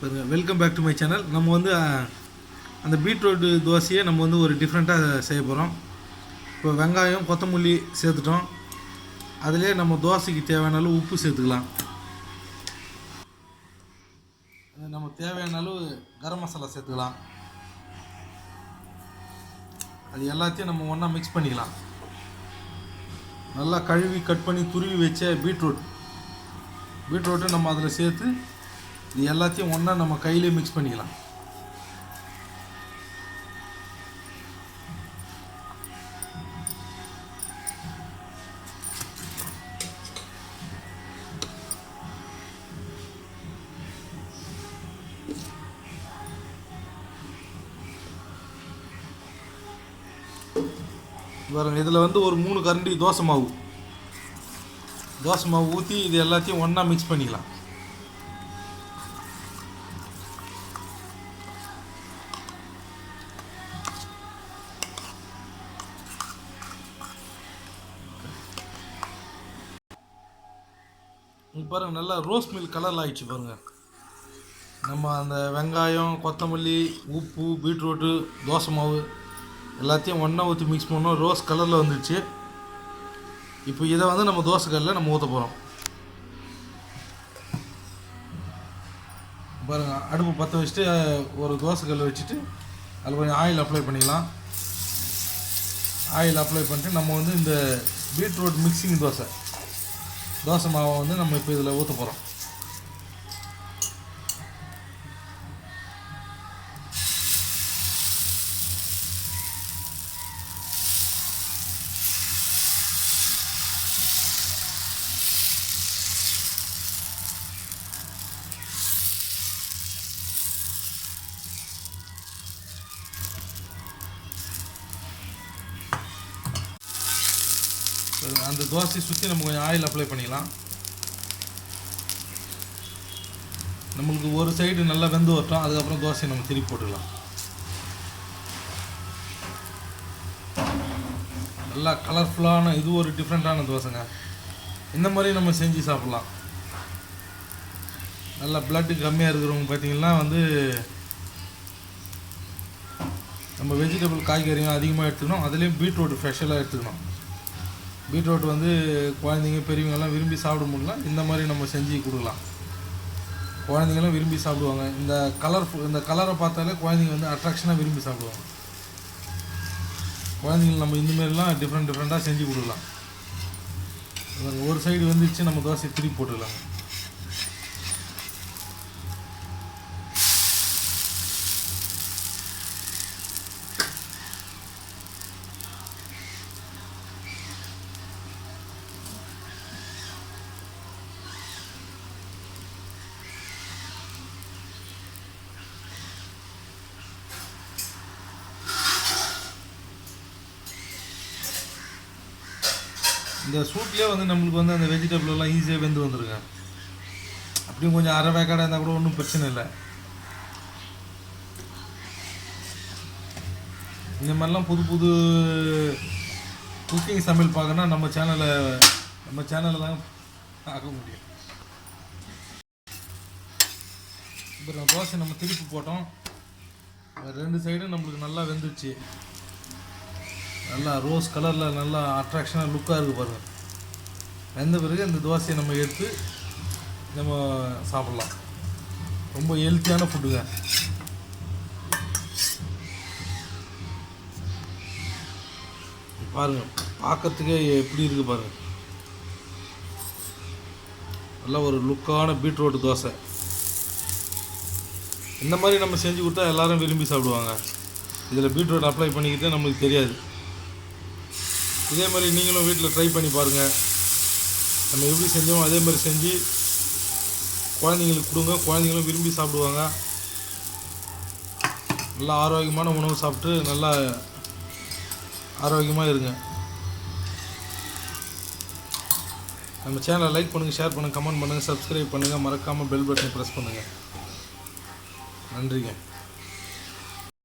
பாருங்க welcome back to my channel நம்ம வந்து அந்த பீட்ரூட்டு தோசையை நம்ம வந்து ஒரு டிஃப்ரெண்ட்டாக செய்ய போகிறோம் இப்போ வெங்காயம் கொத்தமல்லி சேர்த்துட்டோம். அதிலே நம்ம தோசைக்கு தேவையான அளவு உப்பு சேர்த்துக்கலாம். அது நம்ம தேவையான அளவு கரம் மசாலா சேர்த்துக்கலாம். அது எல்லாத்தையும் நம்ம ஒன்றா மிக்ஸ் பண்ணிக்கலாம். நல்லா கழுவி கட் பண்ணி துருவி வச்ச பீட்ரூட் பீட்ரூட்டை நம்ம அதில் சேர்த்து இது எல்லாத்தையும் ஒன்றா நம்ம கையிலே மிக்ஸ் பண்ணிக்கலாம். பாருங்கள் இதில் வந்து ஒரு மூணு கரண்டி தோசை மாவு. தோசை மாவு ஊற்றி இது எல்லாத்தையும் ஒன்றா மிக்ஸ் பண்ணிக்கலாம். பாருங்கள் பாருங்க நல்லா ரோஸ் மில்க் கலரில் ஆகிடுச்சு பாருங்க. நம்ம அந்த வெங்காயம் கொத்தமல்லி உப்பு பீட்ரூட்டு தோசை மாவு எல்லாத்தையும் ஒன்றா ஊற்றி மிக்ஸ் பண்ணோம். ரோஸ் கலரில் வந்துடுச்சு இப்போ இதை வந்து நம்ம தோசை கல்லில் நம்ம ஊற்ற போகிறோம் பாருங்க அடுப்பு பற்ற வச்சுட்டு ஒரு தோசை வச்சுட்டு அதில் கொஞ்சம் ஆயில் அப்ளை பண்ணிக்கலாம். ஆயில் அப்ளை பண்ணிட்டு நம்ம வந்து இந்த பீட்ரூட் மிக்சிங் தோசை. தோசை மாவை வந்து நம்ம இப்போ இதில் ஊற்ற போகிறோம். அந்த தோசையை சுற்றி நம்ம கொஞ்சம் ஆயில் அப்ளை பண்ணிக்கலாம். நம்மளுக்கு ஒரு சைடு நல்லா வெந்து வரட்டும் அதுக்கப்புறம் தோசையை நம்ம திருப்பி போட்டுக்கலாம். நல்லா கலர்ஃபுல்லான இது ஒரு டிஃப்ரெண்ட்டான தோசைங்க. இந்த மாதிரி நம்ம செஞ்சு சாப்பிட்லாம். நல்லா பிளட்டு கம்மியாக இருக்கிறவங்க பார்த்தீங்கன்னா வந்து நம்ம வெஜிடபிள் காய்கறியும் அதிகமாக எடுத்துக்கணும். அதுலேயும் பீட்ரூட் ஸ்பெஷலாக எடுத்துக்கணும். பீட்ரூட் வந்து குழந்தைங்க பெரியவங்கெல்லாம் விரும்பி சாப்பிட முடியல. இந்த மாதிரி நம்ம செஞ்சு கொடுக்கலாம். குழந்தைங்களாம் விரும்பி சாப்பிடுவாங்க. இந்த கலர் இந்த கலரை பார்த்தாலே குழந்தைங்க வந்து அட்ராக்ஷனாக விரும்பி சாப்பிடுவாங்க. குழந்தைங்க நம்ம இந்தமாரிலாம் டிஃப்ரெண்ட் டிஃப்ரெண்ட்டாக செஞ்சு கொடுக்கலாம். ஒரு- ஒரு சைடு வந்துச்சு நம்ம தோசை திருப்பி போட்டுக்கலாம் இந்த சூட்லேயே வந்து நம்மளுக்கு வந்து அந்த வெஜிடபிள் எல்லாம் ஈஸியாக வெந்து வந்துருங்க. அப்படியும் கொஞ்சம் அரை வேக்காடாக இருந்தால் கூட ஒன்றும் பிரச்சனை இல்லை. இந்த மாதிரிலாம் புது புது குக்கிங் சமையல் பார்க்கணுன்னா நம்ம சேனலை நம்ம சேனலில் தான் பார்க்க முடியும். இப்போ தோசை நம்ம திருப்பி போட்டோம். ரெண்டு சைடும் நம்மளுக்கு நல்லா வெந்துருச்சு. நல்லா ரோஸ் கலரில் நல்லா அட்ராக்ஷனாக லுக்காக இருக்குது பாருங்கள் வெந்த பிறகு இந்த தோசையை நம்ம எடுத்து நம்ம சாப்பிட்லாம். ரொம்ப ஹெல்த்தியான ஃபுட்டுங்க பாருங்கள் பார்க்கறதுக்கே எப்படி இருக்கு பாருங்கள் நல்ல ஒரு லுக்கான பீட்ரூட் தோசை. இந்த மாதிரி நம்ம செஞ்சு கொடுத்தா எல்லோரும் விரும்பி சாப்பிடுவாங்க. இதில் பீட்ரூட் அப்ளை பண்ணிக்கிட்டே நம்மளுக்கு தெரியாது. இதே மாதிரி நீங்களும் வீட்டில் ட்ரை பண்ணி பாருங்கள் நம்ம எப்படி செஞ்சோமோ அதே மாதிரி செஞ்சு குழந்தைங்களுக்கு கொடுங்க. குழந்தைங்களும் விரும்பி சாப்பிடுவாங்க. நல்லா ஆரோக்கியமான உணவு சாப்பிட்டு நல்லா ஆரோக்கியமாக இருங்க. நம்ம சேனலை லைக் பண்ணுங்கள் ஷேர் பண்ணுங்கள் கமெண்ட் பண்ணுங்கள் சப்ஸ்கிரைப் பண்ணுங்கள் மறக்காமல் பெல் பட்டனை ப்ரெஸ் பண்ணுங்கள் நன்றிங்க.